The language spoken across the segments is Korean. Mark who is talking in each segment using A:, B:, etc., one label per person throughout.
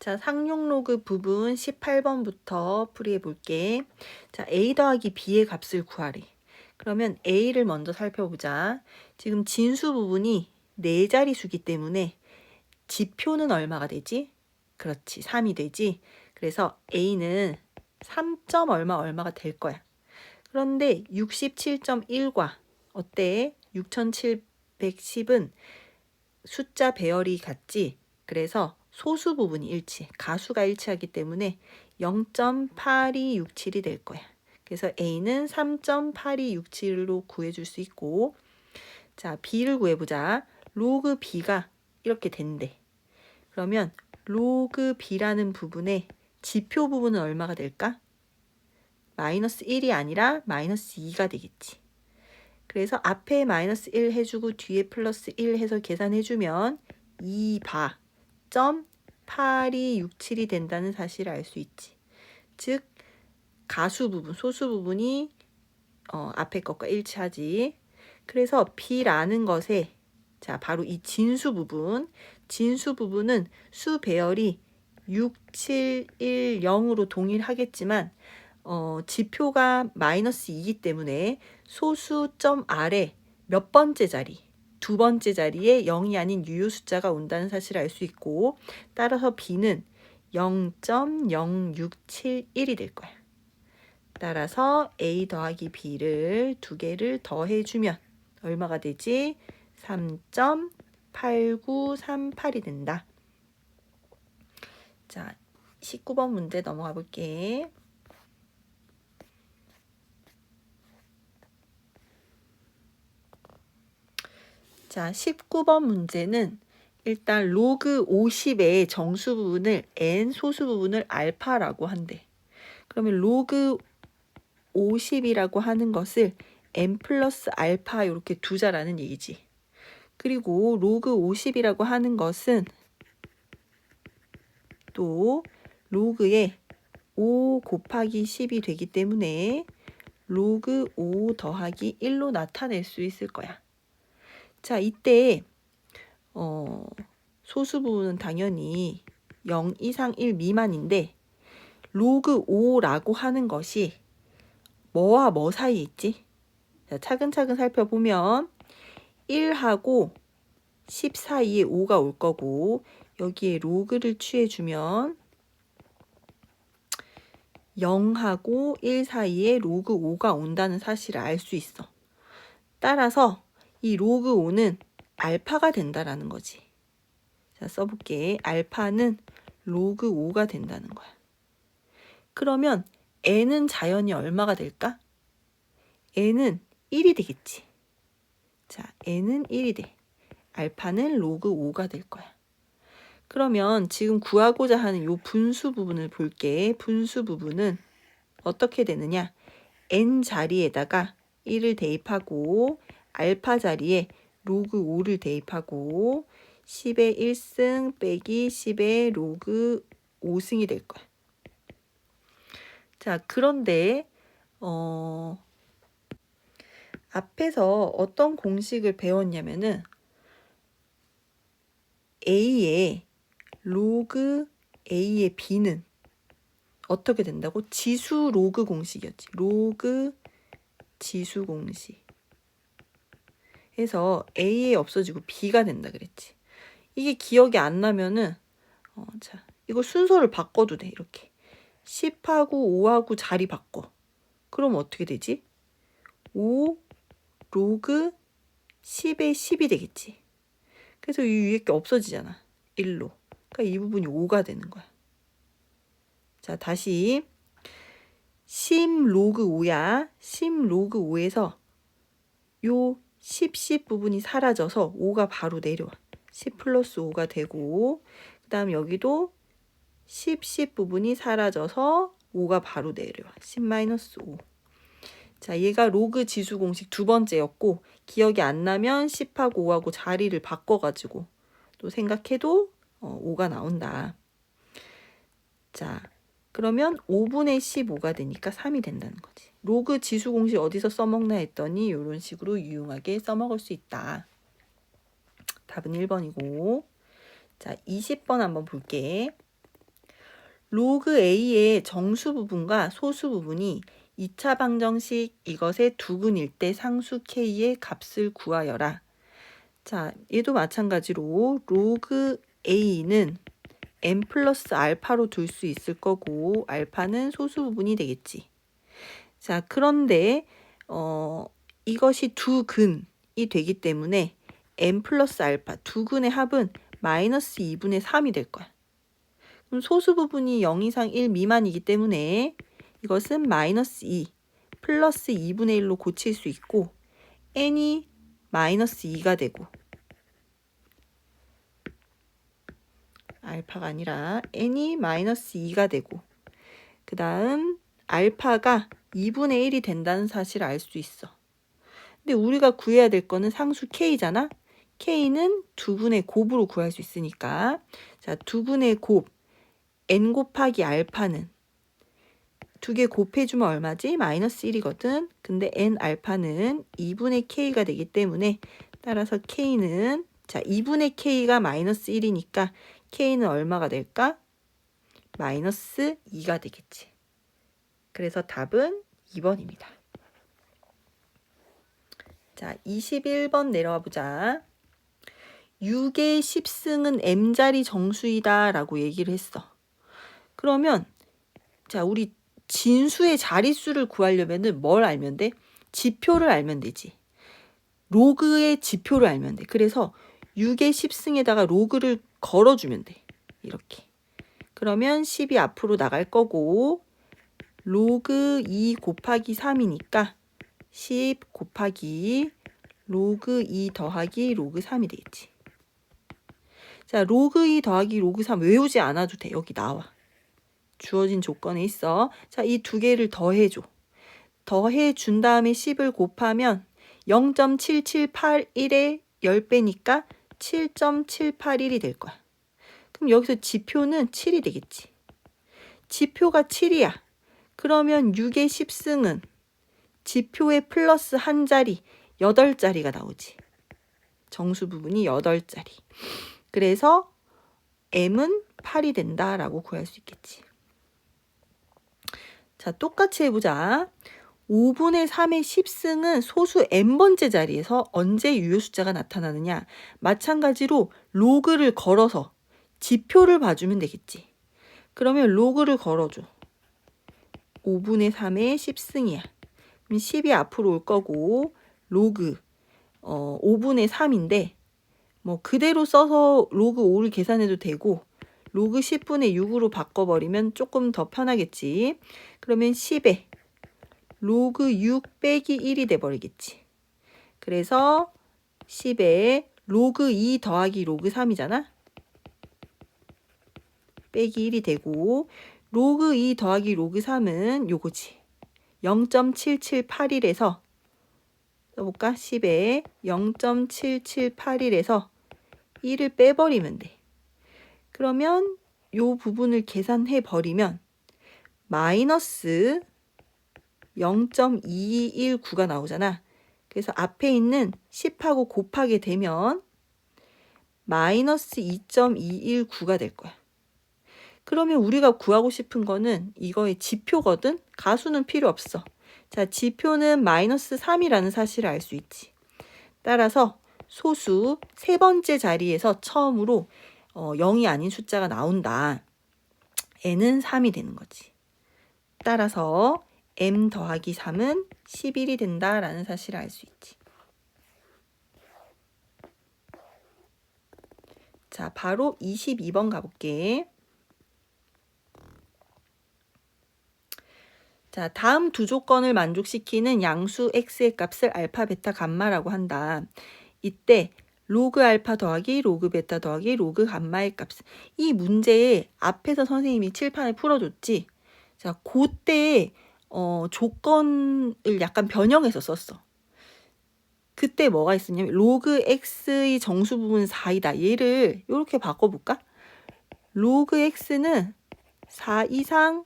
A: 자, 상용 로그 부분 18번부터 풀이해 볼게. 자, a 더하기 b의 값을 구하래. 그러면 a를 먼저 살펴보자. 지금 진수 부분이 네 자리수기 때문에 지표는 얼마가 되지? 그렇지, 3이 되지. 그래서 a는 3점 얼마 얼마가 될 거야. 그런데 67.1과 어때? 6710은 숫자 배열이 같지? 그래서 소수 부분이 일치, 가수가 일치하기 때문에 0.8267이 될 거야. 그래서 A는 3.8267로 구해줄 수 있고, 자, B를 구해보자. 로그 B가 이렇게 된대. 그러면 로그 B라는 부분의 지표 부분은 얼마가 될까? 마이너스 1이 아니라 마이너스 2가 되겠지. 그래서 앞에 마이너스 1 해주고 뒤에 플러스 1 해서 계산해주면 2바 점 8267이 된다는 사실을 알 수 있지. 즉 가수 부분, 소수 부분이 어, 앞에 것과 일치하지. 그래서 B라는 것에 자 바로 이 진수 부분, 진수 부분은 수 배열이 6, 7, 1, 0으로 동일하겠지만 어, 지표가 마이너스 2이기 때문에 소수점 아래 몇 번째 자리, 두 번째 자리에 0이 아닌 유효 숫자가 온다는 사실을 알 수 있고 따라서 B는 0.0671이 될 거야. 따라서 A 더하기 B를 두 개를 더해주면 얼마가 되지? 3.8938이 된다. 자, 19번 문제 넘어가 볼게. 자, 19번 문제는 일단 로그 50의 정수 부분을 n 소수 부분을 알파라고 한대. 그러면 로그 50이라고 하는 것을 n 플러스 알파 이렇게 두자라는 얘기지. 그리고 로그 50이라고 하는 것은 또 로그에 5 곱하기 10이 되기 때문에 로그 5 더하기 1로 나타낼 수 있을 거야. 자, 이때 어, 소수 부분은 당연히 0 이상 1 미만인데 로그 5라고 하는 것이 뭐와 뭐 사이에 있지? 자, 차근차근 살펴보면 1하고 10 사이에 5가 올 거고 여기에 로그를 취해주면 0하고 1 사이에 로그 5가 온다는 사실을 알 수 있어. 따라서 이 로그 5는 알파가 된다라는 거지. 자, 써볼게. 알파는 로그 5가 된다는 거야. 그러면 n은 자연히 얼마가 될까? n은 1이 되겠지. 자, n은 1이 돼. 알파는 로그 5가 될 거야. 그러면 지금 구하고자 하는 요 분수 부분을 볼게. 분수 부분은 어떻게 되느냐? n 자리에다가 1을 대입하고 알파 자리에 로그 5를 대입하고 10의 1승 빼기 10의 로그 5승이 될 거야. 자, 그런데 어 앞에서 어떤 공식을 배웠냐면은 A의 로그 A의 B는 어떻게 된다고? 지수 로그 공식이었지. 로그 지수 공식. 해서 A에 없어지고 B가 된다 그랬지. 이게 기억이 안 나면은 어, 자, 이거 순서를 바꿔도 돼. 이렇게. 10하고 5하고 자리 바꿔. 그럼 어떻게 되지? 5 로그 10에 10이 되겠지. 그래서 이 위에 게 없어지잖아. 1로. 그러니까 이 부분이 5가 되는 거야. 자, 다시 10 로그 5야. 10 로그 5에서 요 10, 10 부분이 사라져서 5가 바로 내려와. 10 플러스 5가 되고 그 다음 여기도 10, 10 부분이 사라져서 5가 바로 내려와. 10 마이너스 5. 자, 얘가 로그 지수 공식 두 번째였고 기억이 안 나면 10하고 5하고 자리를 바꿔가지고 또 생각해도 어, 5가 나온다. 자, 그러면 5분의 15가 되니까 3이 된다는 거지. 로그 지수 공식 어디서 써먹나 했더니 이런 식으로 유용하게 써먹을 수 있다. 답은 1번이고 자 20번 한번 볼게. 로그 A의 정수 부분과 소수 부분이 2차 방정식 이것의 두근일 때 상수 K의 값을 구하여라. 자, 얘도 마찬가지로 로그 A는 n 플러스 알파로 둘 수 있을 거고 알파는 소수 부분이 되겠지. 자, 그런데 어, 이것이 두 근이 되기 때문에 n 플러스 알파 두 근의 합은 마이너스 2분의 3이 될 거야. 그럼 소수 부분이 0 이상 1 미만이기 때문에 이것은 마이너스 2 플러스 2분의 1로 고칠 수 있고 n이 마이너스 2가 되고 알파가 아니라 n이 마이너스 2가 되고 그 다음 알파가 2분의 1이 된다는 사실을 알 수 있어. 근데 우리가 구해야 될 거는 상수 k잖아. k는 두분의 곱으로 구할 수 있으니까 자 두분의 곱 n 곱하기 알파는 두 개 곱해주면 얼마지? 마이너스 1이거든. 근데 n 알파는 2분의 k가 되기 때문에 따라서 k는 자 2분의 k가 마이너스 1이니까 k는 얼마가 될까? 마이너스 2가 되겠지. 그래서 답은 2번입니다. 자, 21번 내려와 보자. 6의 10승은 m자리 정수이다 라고 얘기를 했어. 그러면 자, 우리 진수의 자릿수를 구하려면은 뭘 알면 돼? 지표를 알면 되지. 로그의 지표를 알면 돼. 그래서 6의 10승에다가 로그를 걸어주면 돼. 이렇게. 그러면 10이 앞으로 나갈 거고 로그 2 곱하기 3이니까 10 곱하기 로그 2 더하기 로그 3이 되겠지. 자, 로그 2 더하기 로그 3 외우지 않아도 돼. 여기 나와. 주어진 조건에 있어. 자, 이 두 개를 더해줘. 더해 준 다음에 10을 곱하면 0.7781의 10배니까 7.781이 될 거야. 그럼 여기서 지표는 7이 되겠지. 지표가 7이야. 그러면 6의 10승은 지표에 플러스 한 자리 8자리가 나오지. 정수 부분이 8자리. 그래서 m은 8이 된다라고 구할 수 있겠지. 자, 똑같이 해보자. 5분의 3의 10승은 소수 n번째 자리에서 언제 유효 숫자가 나타나느냐. 마찬가지로 로그를 걸어서 지표를 봐주면 되겠지. 그러면 로그를 걸어줘. 5분의 3의 10승이야. 그럼 10이 앞으로 올 거고 로그 어, 5분의 3인데 뭐 그대로 써서 로그 5를 계산해도 되고 로그 10분의 6으로 바꿔버리면 조금 더 편하겠지. 그러면 10에 로그 6 빼기 1이 돼버리겠지. 그래서 10에 로그 2 더하기 로그 3이잖아. 빼기 1이 되고 로그 2 더하기 로그 3은 요거지. 0.7781에서 써볼까? 10에 0.7781에서 1을 빼버리면 돼. 그러면 요 부분을 계산해 버리면 마이너스 0.219가 나오잖아. 그래서 앞에 있는 10하고 곱하게 되면 마이너스 2.219가 될 거야. 그러면 우리가 구하고 싶은 거는 이거의 지표거든? 가수는 필요 없어. 자, 지표는 마이너스 3이라는 사실을 알 수 있지. 따라서 소수 세 번째 자리에서 처음으로 어, 0이 아닌 숫자가 나온다. n은 3이 되는 거지. 따라서 m 더하기 3은 11이 된다라는 사실을 알 수 있지. 자, 바로 22번 가볼게. 자, 다음 두 조건을 만족시키는 양수 x의 값을 알파, 베타, 감마라고 한다. 이때 로그 알파 더하기 로그 베타 더하기 로그 감마의 값. 이 문제에 앞에서 선생님이 칠판에 풀어줬지. 자, 그때 어, 조건을 약간 변형해서 썼어. 그때 뭐가 있었냐면 로그 x의 정수 부분 4이다. 얘를 이렇게 바꿔볼까? 로그 x는 4 이상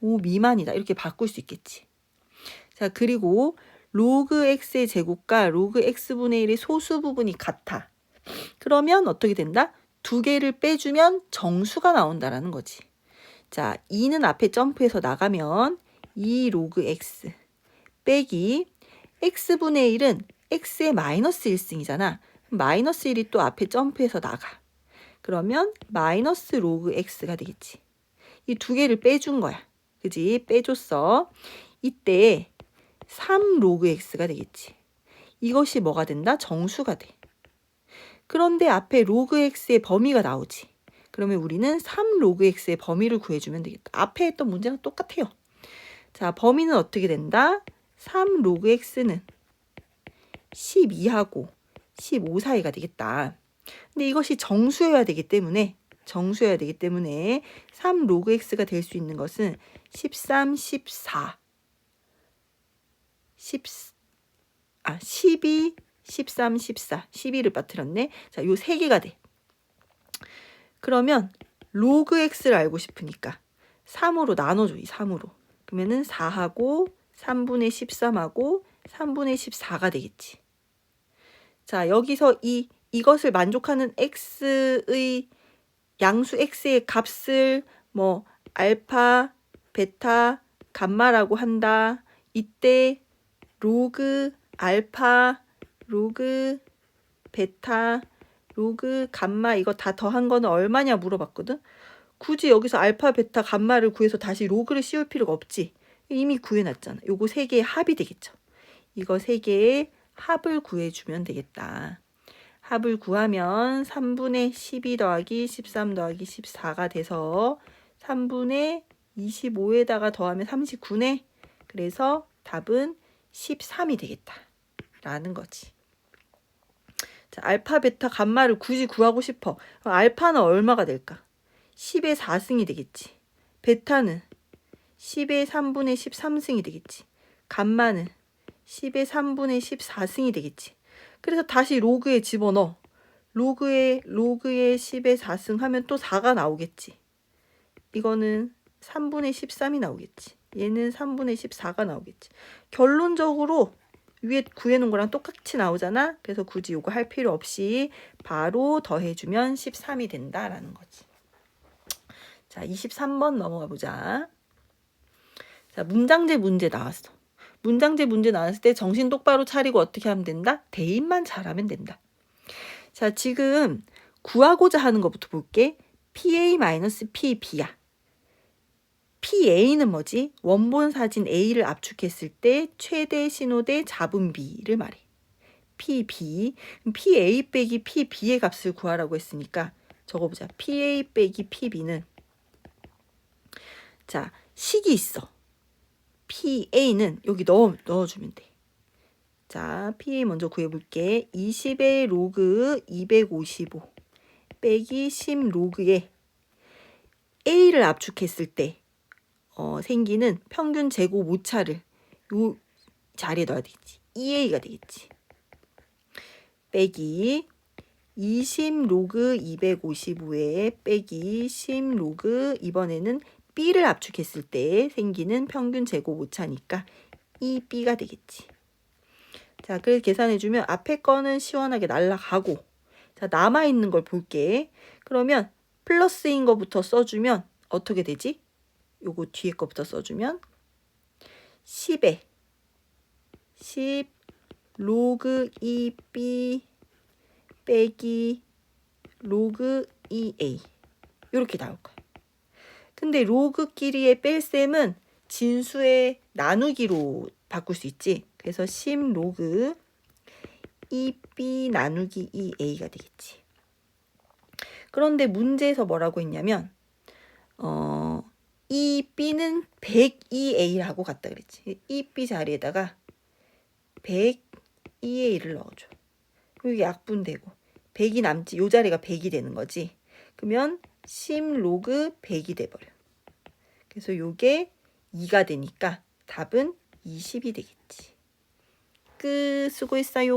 A: 5 미만이다. 이렇게 바꿀 수 있겠지. 자, 그리고 로그 x의 제곱과 로그 x분의 1의 소수 부분이 같아. 그러면 어떻게 된다? 두 개를 빼주면 정수가 나온다라는 거지. 자, 2는 앞에 점프해서 나가면 2 로그 x 빼기 x분의 1은 x의 마이너스 1승이잖아. 마이너스 1이 또 앞에 점프해서 나가. 그러면 마이너스 로그 x가 되겠지. 이 두 개를 빼준 거야. 그지? 빼줬어. 이때 3 로그 x가 되겠지. 이것이 뭐가 된다? 정수가 돼. 그런데 앞에 로그 x의 범위가 나오지. 그러면 우리는 3 로그 x의 범위를 구해주면 되겠다. 앞에 했던 문제랑 똑같아요. 자, 범위는 어떻게 된다? 3 로그 x는 12하고 15 사이가 되겠다. 근데 이것이 정수여야 되기 때문에 정수여야 되기 때문에 3 로그 x가 될 수 있는 것은 13, 14, 10, 아 12, 13, 14, 12를 빠뜨렸네. 자, 요 세 개가 돼. 그러면 로그 x를 알고 싶으니까 3으로 나눠줘. 이 3으로. 그러면은 4하고 3분의 13하고 3분의 14가 되겠지. 자, 여기서 이 이것을 만족하는 x의 양수 x의 값을 뭐 알파, 베타, 감마라고 한다. 이때 로그 알파, 로그 베타, 로그 감마 이거 다 더한 거는 얼마냐 물어봤거든. 굳이 여기서 알파, 베타, 감마를 구해서 다시 로그를 씌울 필요가 없지. 이미 구해놨잖아. 요거 세 개의 합이 되겠죠. 이거 세 개의 합을 구해주면 되겠다. 합을 구하면 3분의 12 더하기 13 더하기 14가 돼서 3분의 25에다가 더하면 39네. 그래서 답은 13이 되겠다. 라는 거지. 자, 알파, 베타, 감마를 굳이 구하고 싶어. 알파는 얼마가 될까? 10의 4승이 되겠지. 베타는 10의 3분의 13승이 되겠지. 감마는 10의 3분의 14승이 되겠지. 그래서 다시 로그에 집어넣어. 로그에 로그에 10의 4승 하면 또 4가 나오겠지. 이거는 3분의 13이 나오겠지. 얘는 3분의 14가 나오겠지. 결론적으로 위에 구해놓은 거랑 똑같이 나오잖아. 그래서 굳이 이거 할 필요 없이 바로 더해주면 13이 된다라는 거지. 자, 23번 넘어가 보자. 자, 문장제 문제 나왔어. 문장제 문제 나왔을 때 정신 똑바로 차리고 어떻게 하면 된다? 대입만 잘하면 된다. 자, 지금 구하고자 하는 것부터 볼게. PA-PB야. PA는 뭐지? 원본 사진 A를 압축했을 때 최대 신호대 잡음 B를 말해. PB. PA 빼기 PB의 값을 구하라고 했으니까 적어보자. PA 빼기 PB는 자, 식이 있어. PA는 여기 넣어, 넣어주면 돼. 자, PA 먼저 구해볼게. 20의 로그 255 빼기 10 로그에 A를 압축했을 때 어, 생기는 평균 제곱 오차를 요 자리에 넣어야 되겠지. 2A가 되겠지. 빼기 20 로그 255에 빼기 10 로그 이번에는 B를 압축했을 때 생기는 평균 제곱 오차니까 이 B가 되겠지. 자, 그래서 계산해주면 앞에 거는 시원하게 날라가고 자, 남아있는 걸 볼게. 그러면 플러스인 거부터 써주면 어떻게 되지? 요거 뒤에 거부터 써주면 10에 10 로그 2b 빼기 로그 2a 이렇게 나올 거야. 근데 로그끼리의 뺄셈은 진수의 나누기로 바꿀 수 있지. 그래서 10 로그 2b 나누기 2a가 되겠지. 그런데 문제에서 뭐라고 했냐면 어, 이 b는 102a라고 갔다 그랬지. 이 b 자리에다가 102a를 넣어줘. 여기 약분되고 100이 남지. 요 자리가 100이 되는 거지. 그러면 10 로그 100이 돼버려. 그래서 요게 2가 되니까 답은 20이 되겠지. 끝. 수고했어요.